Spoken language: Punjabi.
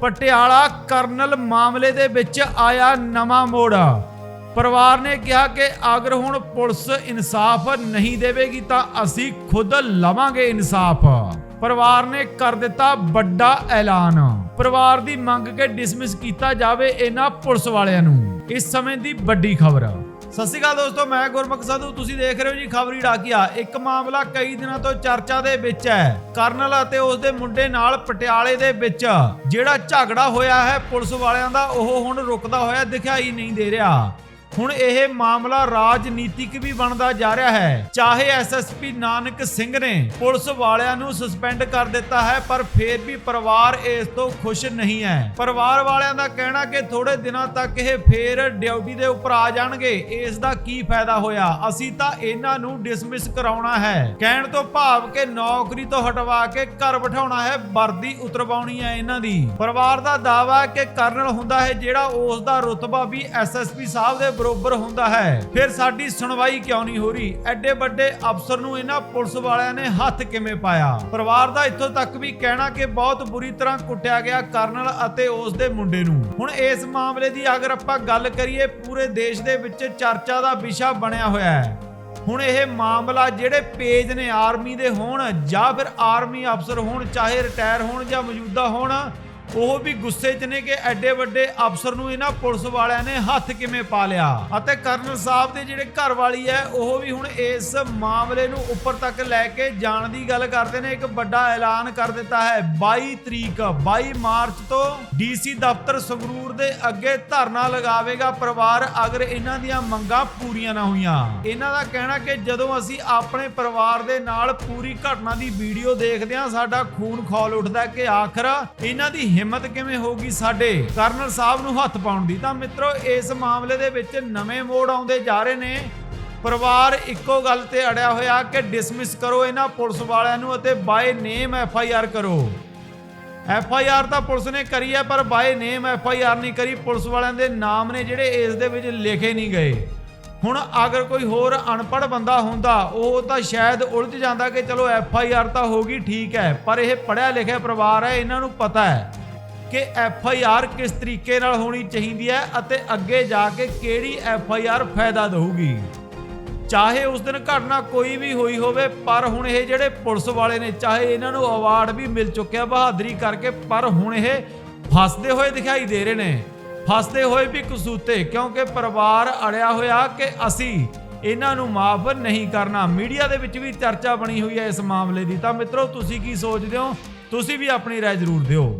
ਪਟਿਆਲਾ ਕਰਨਲ ਮਾਮਲੇ ਦੇ ਵਿੱਚ ਆਇਆ ਨਵਾਂ ਮੋੜ। ਪਰਿਵਾਰ ਨੇ ਕਿਹਾ ਕਿ ਅਗਰ ਹੁਣ ਪੁਲਿਸ ਇਨਸਾਫ ਨਹੀਂ ਦੇਵੇਗੀ ਤਾਂ ਅਸੀਂ ਖੁਦ ਲਵਾਂਗੇ ਇਨਸਾਫ। ਪਰਿਵਾਰ ਨੇ ਕਰ ਦਿੱਤਾ ਵੱਡਾ ਐਲਾਨ। ਪਰਿਵਾਰ ਦੀ ਮੰਗ ਕੇ ਡਿਸਮਿਸ ਕੀਤਾ ਜਾਵੇ ਇਹਨਾਂ ਪੁਲਿਸ ਵਾਲਿਆਂ ਨੂੰ। ਇਸ ਸਮੇਂ ਦੀ ਵੱਡੀ ਖਬਰ। ਸਤਿ ਸ਼੍ਰੀ ਅਕਾਲ ਦੋਸਤੋ, ਮੈਂ ਗੁਰਮੁਖ ਸਾਧੂ, ਤੁਸੀਂ ਦੇਖ ਰਹੇ ਹੋ ਜੀ ਖਬਰੀ ਡਾਕੀਆ। ਇੱਕ ਮਾਮਲਾ ਕਈ ਦਿਨਾਂ ਤੋਂ ਚਰਚਾ ਦੇ ਵਿੱਚ ਹੈ। ਕਰਨਲ ਅਤੇ ਉਸ ਦੇ ਮੁੰਡੇ ਨਾਲ ਪਟਿਆਲੇ ਦੇ ਵਿੱਚ, ਜਿਹੜਾ ਝਗੜਾ ਹੋਇਆ ਹੈ, ਪੁਲਿਸ ਵਾਲਿਆਂ ਦਾ ਉਹ ਹੁਣ ਰੁਕਦਾ ਹੋਇਆ ਦਿਖਾਈ ਨਹੀਂ ਦੇ ਰਿਹਾ। ਹੁਣ ਇਹ ਮਾਮਲਾ ਰਾਜਨੀਤਿਕ ਵੀ ਬਣਦਾ ਜਾ ਰਿਹਾ ਹੈ। ਚਾਹੇ ਐਸਐਸਪੀ ਨਾਨਕ ਸਿੰਘ ਨੇ ਪੁਲਿਸ ਵਾਲਿਆਂ ਨੂੰ ਸਸਪੈਂਡ ਕਰ ਦਿੱਤਾ ਹੈ, ਪਰ ਫੇਰ ਵੀ ਪਰਿਵਾਰ ਇਸ ਤੋਂ ਖੁਸ਼ ਨਹੀਂ ਹੈ। ਪਰਿਵਾਰ ਵਾਲਿਆਂ ਦਾ ਕਹਿਣਾ ਕਿ ਥੋੜੇ ਦਿਨਾਂ ਤੱਕ ਇਹ ਫੇਰ ਡਿਊਟੀ ਦੇ ਉੱਪਰ ਆ ਜਾਣਗੇ, ਇਸ ਦਾ ਕੀ ਫਾਇਦਾ ਹੋਇਆ? ਅਸੀਂ ਤਾਂ ਇਹਨਾਂ ਨੂੰ ਡਿਸਮਿਸ ਕਰਾਉਣਾ ਹੈ। ਕਹਿਣ ਤੋਂ ਭਾਵ ਕਿ ਨੌਕਰੀ ਤੋਂ ਹਟਵਾ ਕੇ ਘਰ ਬਿਠਾਉਣਾ ਹੈ, ਵਰਦੀ ਉਤਰਵਾਉਣੀ ਹੈ ਇਹਨਾਂ ਦੀ। ਪਰਿਵਾਰ ਦਾ ਦਾਅਵਾ ਹੈ ਕਿ ਕਰਨਲ ਹੁੰਦਾ ਹੈ ਜਿਹੜਾ ਉਸ ਦਾ ਰੁਤਬਾ ਵੀ ਐਸਐਸਪੀ ਸਾਹਿਬ ਦੇ ਬਰੋਬਰ ਹੁੰਦਾ ਹੈ। ਫਿਰ ਸਾਡੀ ਸੁਣਵਾਈ ਕਿਉਂ ਨਹੀਂ ਹੋ ਰਹੀ? ਐਡੇ ਵੱਡੇ ਅਫਸਰ ਨੂੰ ਇਹਨਾਂ ਪੁਲਿਸ ਵਾਲਿਆਂ ਨੇ ਹੱਥ ਕਿਵੇਂ ਪਾਇਆ? ਪਰਿਵਾਰ ਦਾ ਇੱਥੋਂ ਤੱਕ ਵੀ ਕਹਿਣਾ ਕਿ ਬਹੁਤ ਬੁਰੀ ਤਰ੍ਹਾਂ ਕੁੱਟਿਆ ਗਿਆ ਕਰਨਲ ਅਤੇ ਉਸ ਦੇ ਮੁੰਡੇ ਨੂੰ। ਹੁਣ ਇਸ ਮਾਮਲੇ ਦੀ ਅਗਰ ਆਪਾਂ ਗੱਲ ਕਰੀਏ, ਪੂਰੇ ਦੇਸ਼ ਦੇ ਵਿੱਚ ਚਰਚਾ ਦਾ ਵਿਸ਼ਾ ਬਣਿਆ ਹੋਇਆ ਹੈ। ਹੁਣ ਇਹ ਮਾਮਲਾ ਜਿਹੜੇ ਪੇਜ ਨੇ ਆਰਮੀ ਦੇ ਹੋਣ ਜਾਂ ਫਿਰ ਆਰਮੀ ਅਫਸਰ ਹੋਣ, ਚਾਹੇ ਰਿਟਾਇਰ ਹੋਣ ਜਾਂ ਮੌਜੂਦਾ ਹੋਣ ਉਹ ਵੀ ਗੁੱਸੇ 'ਚ ਨੇ ਕਿ ਐਡੇ ਵੱਡੇ ਅਫਸਰ ਨੂੰ ਇਹਨਾਂ ਪੁਲਿਸ ਵਾਲਿਆਂ ਨੇ ਹੱਥ ਕਿਵੇਂ ਪਾ ਲਿਆ? ਅਤੇ ਕਰਨਲ ਸਾਹਿਬ ਦੇ ਜਿਹੜੇ ਘਰ ਵਾਲੀ ਹੈ, ਉਹ ਵੀ ਹੁਣ ਇਸ ਮਾਮਲੇ ਨੂੰ ਉੱਪਰ ਤੱਕ ਲੈ ਕੇ ਜਾਣ ਦੀ ਗੱਲ ਕਰਦੇ ਨੇ। ਇੱਕ ਵੱਡਾ ਐਲਾਨ ਕਰ ਦਿੱਤਾ ਹੈ। 22 ਤਰੀਕ 22 ਮਾਰਚ ਤੋਂ ਡੀਸੀ ਦਫ਼ਤਰ ਸੰਗਰੂਰ ਦੇ ਅੱਗੇ ਧਰਨਾ ਲਗਾਵੇਗਾ ਪਰਿਵਾਰ, ਅਗਰ ਇਹਨਾਂ ਦੀਆਂ ਮੰਗਾਂ ਪੂਰੀਆਂ ਨਾ ਹੋਈਆਂ। ਇਹਨਾਂ ਦਾ ਕਹਿਣਾ ਕਿ ਜਦੋਂ ਅਸੀਂ ਆਪਣੇ ਪਰਿਵਾਰ ਦੇ ਨਾਲ ਪੂਰੀ ਘਟਨਾ ਦੀ ਵੀਡੀਓ ਦੇਖਦੇ ਹਾਂ, ਸਾਡਾ ਖੂਨ ਖੌਲ ਉੱਠਦਾ ਕਿ ਆਖਰ ਇਹਨਾਂ ਦੀ ਹਿੰਮਤ ਕਿਵੇਂ ਹੋਊਗੀ ਸਾਡੇ? ਕਰਨਲ ਸਾਹਿਬ ਨੂੰ ਹੱਥ ਪਾਉਣ ਦੀ। ਤਾਂ ਮਿੱਤਰੋ, ਇਸ ਮਾਮਲੇ ਦੇ ਵਿੱਚ ਨਵੇਂ ਮੋੜ ਆਉਂਦੇ ਜਾ ਰਹੇ ਨੇ। ਪਰਿਵਾਰ ਇੱਕੋ ਗੱਲ ਤੇ ਅੜਿਆ ਹੋਇਆ ਕਿ ਡਿਸਮਿਸ ਕਰੋ ਇਹਨਾਂ ਪੁਲਿਸ ਵਾਲਿਆਂ ਨੂੰ ਅਤੇ by name F I R ਕਰੋ। ਐਫ ਆਈ ਆਰ ਤਾਂ ਪੁਲਿਸ ਨੇ ਕਰੀ ਹੈ, ਪਰ by name F I R ਨਹੀਂ ਕਰੀ। ਪੁਲਿਸ ਵਾਲਿਆਂ ਦੇ ਨਾਮ ਨੇ ਜਿਹੜੇ ਇਸ ਦੇ ਵਿੱਚ ਲਿਖੇ ਨਹੀਂ ਗਏ। ਹੁਣ ਅਗਰ ਕੋਈ ਹੋਰ ਅਨਪੜ੍ਹ ਬੰਦਾ ਹੁੰਦਾ, ਉਹ ਤਾਂ ਸ਼ਾਇਦ ਉਲਝ ਜਾਂਦਾ ਕਿ ਚਲੋ ਐਫ ਆਈ ਆਰ ਤਾਂ ਹੋਗੀ ਠੀਕ ਹੈ। ਪਰ ਇਹ ਪੜਿਆ ਲਿਖਿਆ ਪਰਿਵਾਰ ਹੈ, ਇਹਨਾਂ ਨੂੰ ਪਤਾ ਹੈ। ਕਿ ਐਫ ਆਈ ਆਰ ਕਿਸ ਤਰੀਕੇ ਨਾਲ ਹੋਣੀ ਚਾਹੀਦੀ ਹੈ ਅਤੇ ਅੱਗੇ ਜਾ ਕੇ ਕਿਹੜੀ ਐਫ ਆਈ ਆਰ ਫਾਇਦਾ ਦੇਊਗੀ। ਚਾਹੇ ਉਸ ਦਿਨ ਘਟਨਾ ਕੋਈ ਵੀ ਹੋਈ ਹੋਵੇ, ਪਰ ਹੁਣ ਇਹ ਜਿਹੜੇ ਪੁਲਿਸ ਵਾਲੇ ਨੇ, ਚਾਹੇ ਇਹਨਾਂ ਨੂੰ ਅਵਾਰਡ ਵੀ ਮਿਲ ਚੁੱਕਿਆ ਬਹਾਦਰੀ ਕਰਕੇ, ਪਰ ਹੁਣ ਇਹ ਫਸਦੇ ਹੋਏ ਦਿਖਾਈ ਦੇ ਰਹੇ ਨੇ। ਫਸਦੇ ਹੋਏ ਵੀ ਕਸੂਤੇ, ਕਿਉਂਕਿ ਪਰਿਵਾਰ ਅੜਿਆ ਹੋਇਆ ਕਿ ਅਸੀਂ ਇਹਨਾਂ ਨੂੰ ਮਾਫ ਨਹੀਂ ਕਰਨਾ। ਮੀਡੀਆ ਦੇ ਵਿੱਚ ਵੀ ਚਰਚਾ ਬਣੀ ਹੋਈ ਹੈ ਇਸ ਮਾਮਲੇ ਦੀ। ਤਾਂ ਮਿੱਤਰੋ, ਤੁਸੀਂ ਕੀ ਸੋਚਦੇ ਹੋ? ਤੁਸੀਂ ਵੀ ਆਪਣੀ ਰਾਏ ਜ਼ਰੂਰ ਦਿਓ।